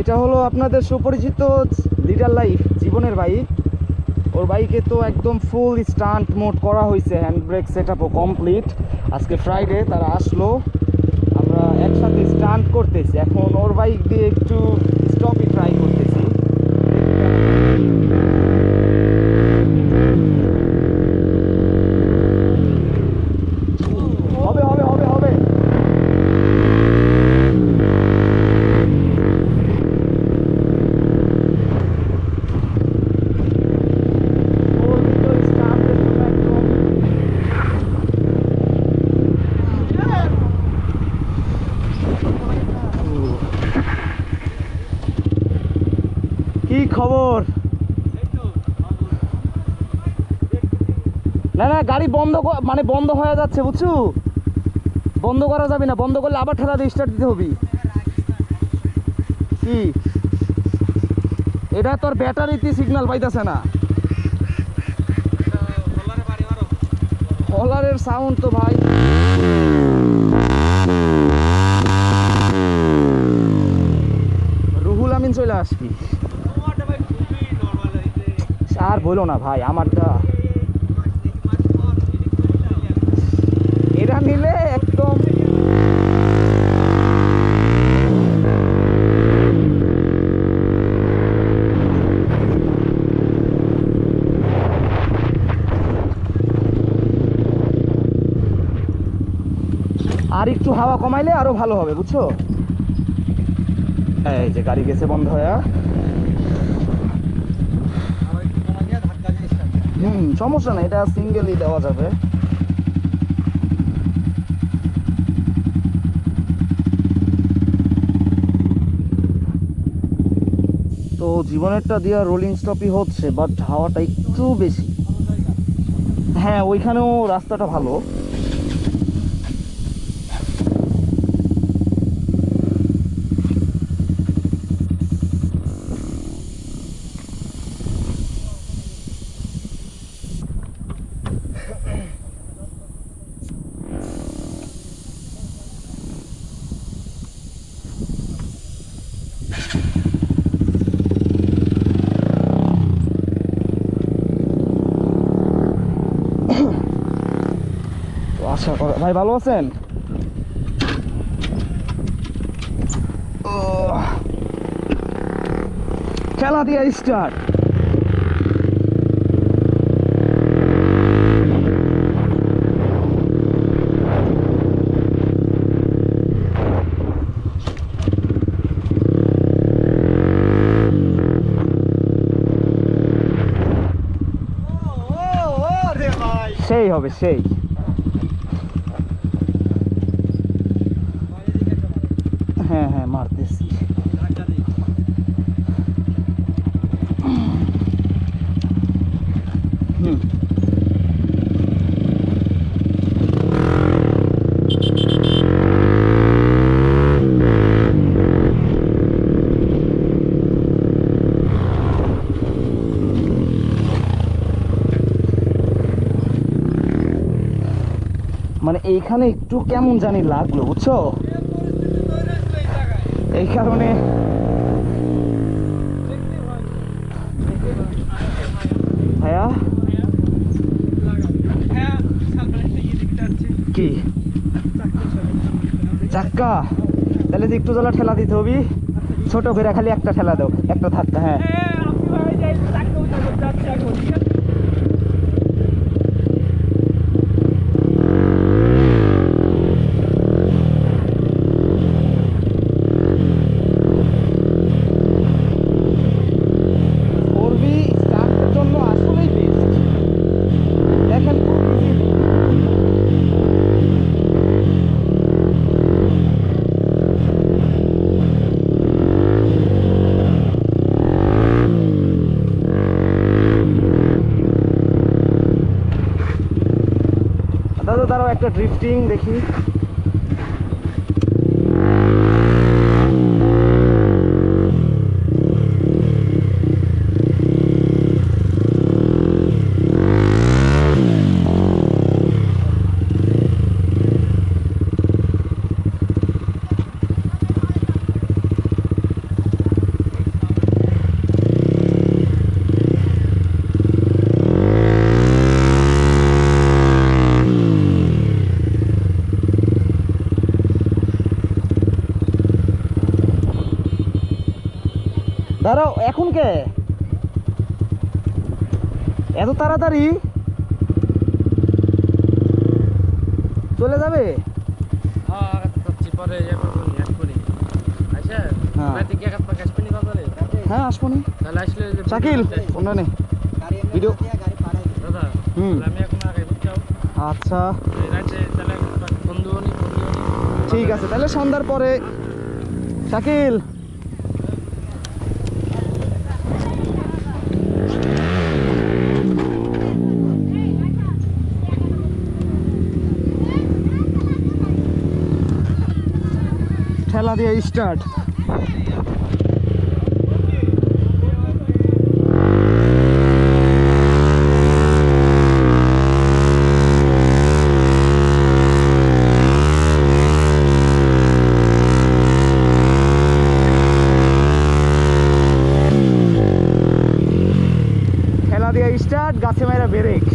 এটা হলো আপনাদের সুপরিচিত লিডার লাইফ জীবনের বাইক ওর বাইকে তো একদম ফুল স্টান্ট মোড করা হয়েছে হ্যান্ড ব্রেক সেট আপও কমপ্লিট আজকে ফ্রাইডে তারা আসলো, আমরা একসাথে স্টান্ট করতেছি। এখন ওর বাইক দিয়ে একটু স্টপই ট্রাই করতেছি হবে হবে হবে হবে ওর ভিতর স্টান্টের জন্য একদম কি খবর না না গাড়ি বন্ধ মানে বন্ধ হয়ে যাচ্ছে বুঝছ? বন্ধ করা যাবে না বন্ধ করলে আবার ঠেলা দিয়ে স্টার্ট দিতে হবে। কি? এটা তোর ব্যাটারিতে সিগন্যাল পাইতেছে না। হলারের সাউন্ড তো ভাই। রুহুল আমিন চলে আসবি। আর বলো না ভাই আমারটা এটা নিলে একদম আর একটু হাওয়া কমাইলে আরও ভালো হবে, বুঝছ? এই যে গাড়ি গেছে বন্ধ হয়ে। হুম, সমস্যা নেই, এটা সিঙ্গেলই দেওয়া যাবে। জীবনেরটা দিয়া রোলিং স্টপই হচ্ছে বাট হাওয়াটা একটু বেশি। হ্যাঁ ওইখানেও রাস্তাটা ভালো। তো আশা করা ভাই ভালো আছেন ও, খেলা দিয়া স্টার্ট সেই হবে সেই হ্যাঁ হ্যাঁ মারতেছি হুম মানে এইখানে একটু কেমন জানি লাগল, বুঝছ? এই কারণে তাহলে একটু ঠেলা দিতে হবে। ছোট করে খালি একটা ঠেলা দাও, একটা ধাক্কা হ্যাঁ। একটা ড্রিফটিং দেখি দাঁড়াও এখন কে? এত তাড়াতাড়ি? চলে যাবে? হ্যাঁ আচ্ছা আসবে নি শাকিল ভিডিও হুম। ঠিক আছে তাহলে সন্ধ্যার পরে। শাকিল ঠেলা দিয়ে স্টার্ট ঠেলা দিয়ে স্টার্ট গাছে মেরা ব্রেক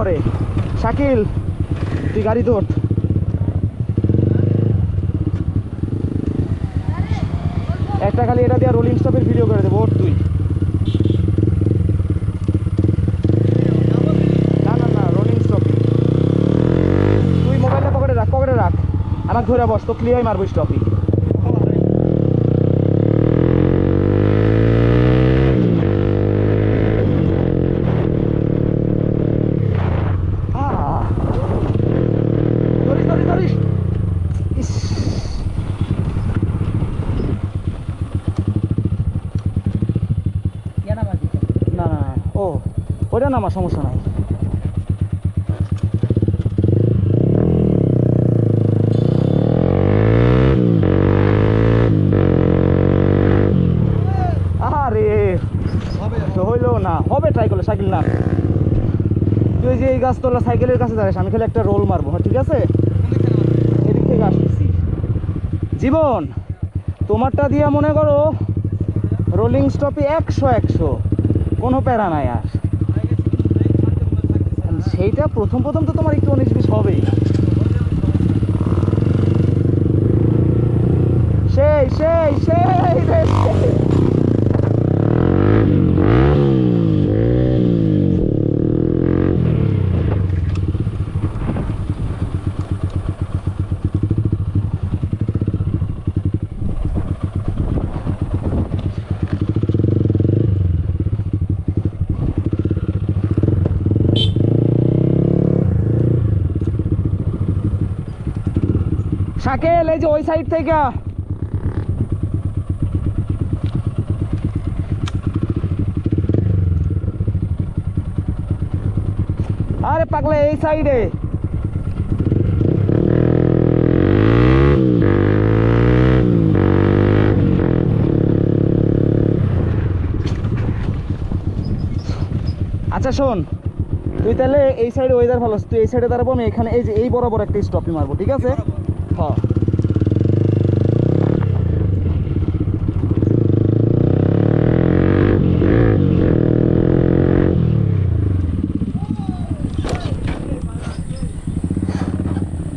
করে। শাকিল, তুই গাড়ি তোর একটা খালি এটা দিয়ে রোলিং স্টপের ভিডিও করে দেবো, ওর তুই। না না না রোলিং স্টপ তুই মোবাইলটা পকেটে রাখ পকেটে রাখ। আমার ধরে বস তো ক্লিয়ার মারবো স্টপই আহ ধরিস ধরিস ধরিস ইস না না না ও ওটা না আমার সমস্যা নাই। তুই যে এই সাইকেলের কাছে আমি একটা রোল মারবো হ্যাঁ ঠিক আছে? থেকে জীবন, তোমারটা দিয়া মনে করো রোলিং স্টপে একশো একশো, কোনো প্যারা নাই আর। সেইটা প্রথম প্রথম তো তোমার একটু উনিশ বিশ হবেই। সেই সেই সেই। শাকেল, এই যে ওই সাইড থেকে। আরে পাগলা, এই সাইডে। আচ্ছা শোন। তুই তাহলে এই সাইডে ওয়েদার ভালো তুই এই সাইডে দাঁড়াবো, আমি এখানে এই যে এই বরাবর একটা স্টপি মারবো, ঠিক আছে? হ্যাঁ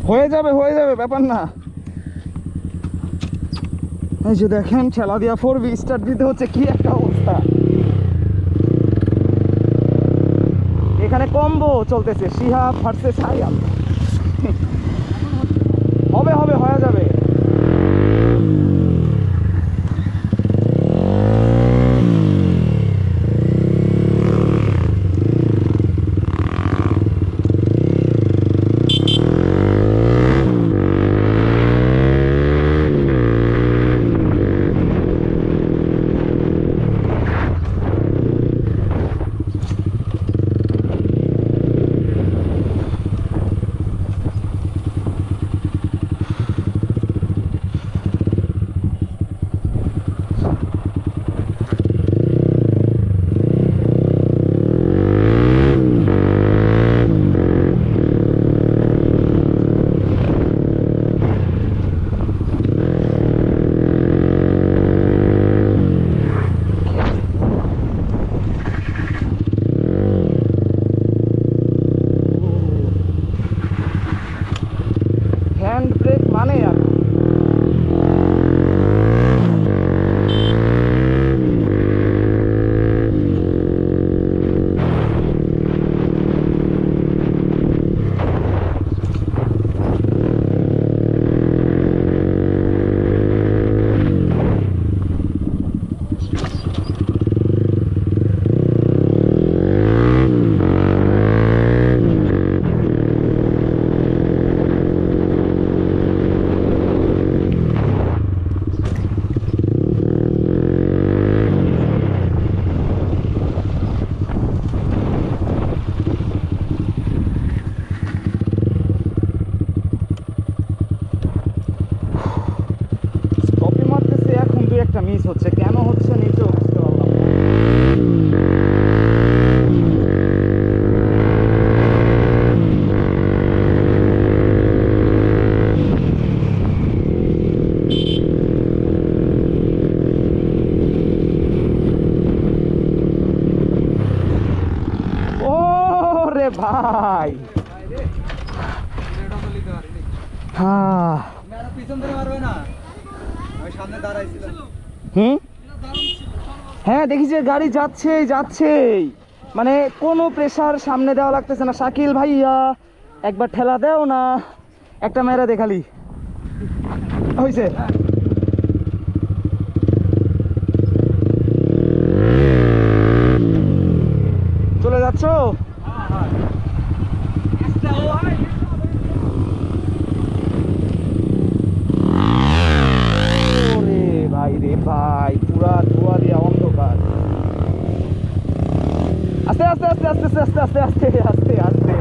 হয়ে যাবে হয়ে যাবে, ব্যাপার না। এই যে দেখেন, ঠেলা দিয়া ফোর বি স্টার্ট দিতে হচ্ছে, কি একটা অবস্থা। এখানে কম্বো চলতেছে ভার্সেস হাইয়াম হবে দেখি যে গাড়ি যাচ্ছে যাচ্ছেই। মানে কোনো প্রেশার সামনে দেওয়া লাগতেছে না। শাকিল ভাইয়া, একবার ঠেলা দেও না। একটা মেয়েরা দেখালি। হয়েছে চলে যাচ্ছ? আস্তে আস্তে আস্তে আস্তে আস্তে আস্তে।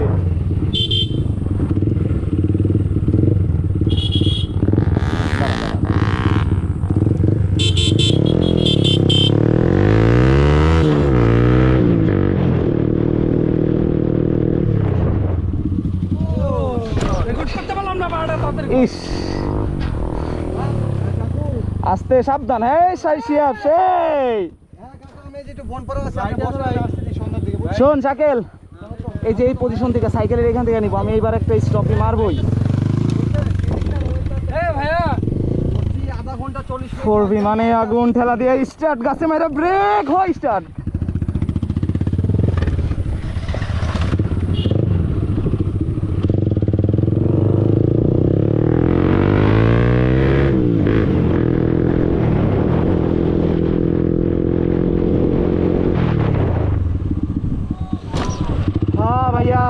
ইস। আস্তে, সাবধান। হ্যাঁ সাই সিয়াব সেই। বন পড়া আছে। শোন সাইকেল এই যে এই পজিশন থেকে সাইকেলের এখান থেকে নিবো আমি এইবার একটা স্টপে মারবই। ফোর বিমানে আগুন ঠেলা দিয়ে স্টার্ট গাছে মেরে ব্রেক হয় স্টার্ট হ্যাঁ ভাইয়া।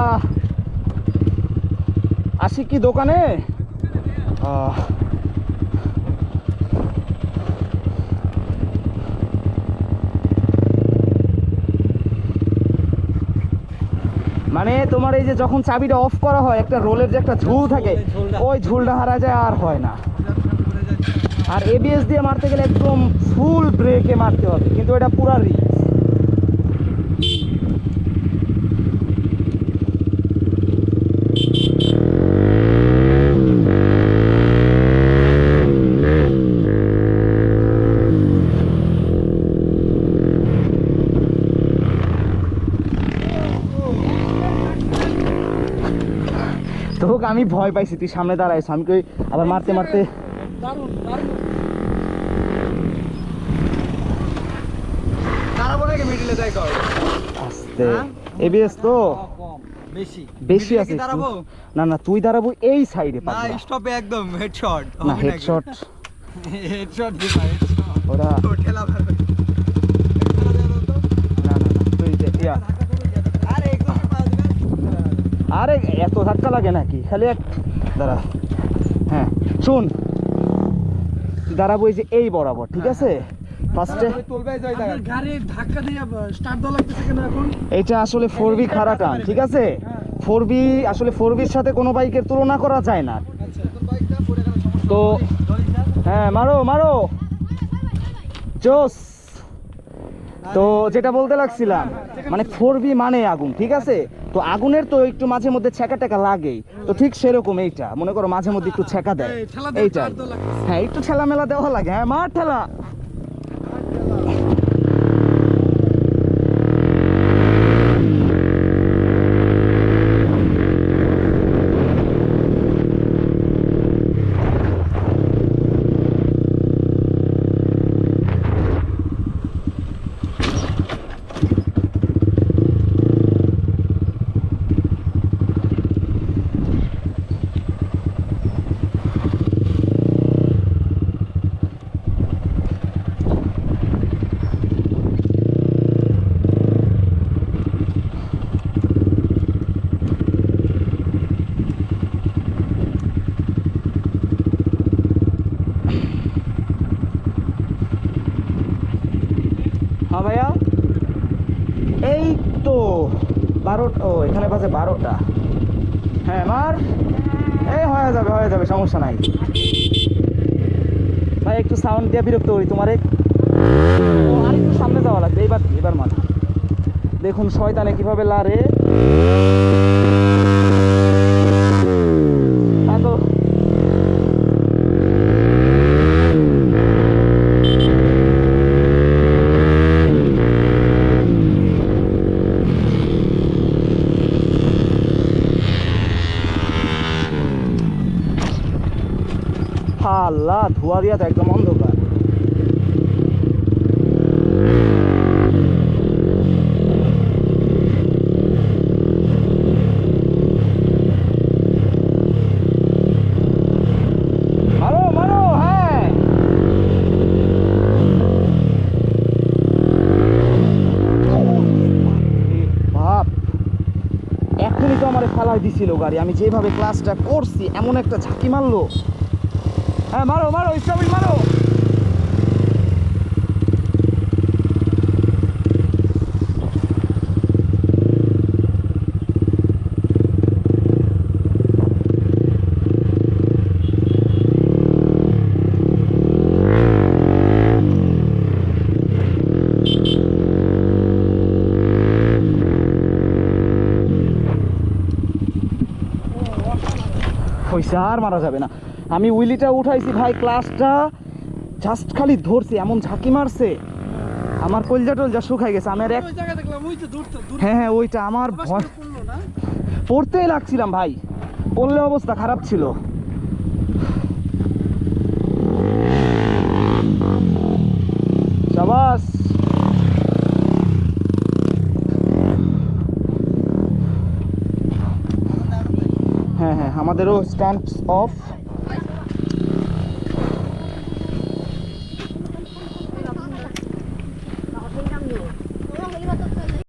আসি কি দোকানে? মানে তোমার এই যে যখন চাবিটা অফ করা হয় একটা রোলের যে একটা ঝুল থাকে ওই ঝুলটা। হারা যায় আর হয় না। আর এবিএস দিয়ে মারতে গেলে একদম ফুল ব্রেকে মারতে হবে কিন্তু এটা পুরা রিস্ক আমি ভয় পাইছি তুই সামনে দাঁড়াইছ। আমি কই আবার মারতে মারতে আস্তে। এবিএস তো? বেশি। বেশি আছে? তুই- না না তুই দাঁড়াবো এই সাইডে না স্টপে একদম হেডশট না হেডশট হেডশট দিবা হেডশট ওরা ঠেলা দেওয়া দাও তো। না না না তুই যে ইয়া আরে একদম পা দিবা আরে এত ধাক্কা লাগে নাকি? খালি এক দাঁড়া। হ্যাঁ শুন। দাঁড়াবো এই যে এই বরাবর ঠিক আছে? ফার্স্টে লাগতেছে কেন এখন? এইটা আসলে ফোর বি খারাপ ঠিক আছে? ফোর বি আসলে ফোর বির সাথে কোনো বাইকের তুলনা করা যায় না। সমস্যা তো হ্যাঁ মারো মারো। জোস। তো যেটা বলতে লাগছিলাম মানে ফোর বি মানে আগুন ঠিক আছে? তো আগুনের তো একটু মাঝে মধ্যে ছ্যাঁকা টেকা লাগেই। তো ঠিক সেরকম এইটা। মনে করো মাঝে মধ্যে একটু ছ্যাঁকা দেয়। এইটা। হ্যাঁ একটু ঠেলা মেলা দেওয়া লাগে। হ্যাঁ মার ঠেলা হ্যাঁ ভাইয়া এই তো বারোটা ও এখানে বাজে বারোটা হ্যাঁ মার এই হয়ে যাবে হয়ে যাবে সমস্যা নাই। ভাই, একটু সাউন্ড দিয়ে বিরক্ত করি তোমার। আর সামনে যাওয়া লাগবে এবার এবার মাথা দেখুন, শয়তানে কীভাবে লারে এত আল্লাহ ধোয়া দিয়া তো একদম অন্ধকার হ্যাঁ। এখনই তো আমার গাড়ি। আমি যেভাবে ক্লাসটা করছি, এমন একটা ঝাঁকি মারলো। হ্যাঁ মারো মারো ইসলামিক মারো হইছে আর মারা যাবে না আমি উইলিটা উঠাইছি ভাই ক্লাসটা জাস্ট খালি ধরছি এমন ঝাঁকি মারছে। আমার কলজা টলজা শুকাই গেছে আমার এক হ্যাঁ হ্যাঁ ওইটা আমার ভয়। পড়তেই লাগছিলাম ভাই পড়লে অবস্থা খারাপ ছিল। শাবাস হ্যাঁ হ্যাঁ আমাদেরও স্ট্যান্ড অফ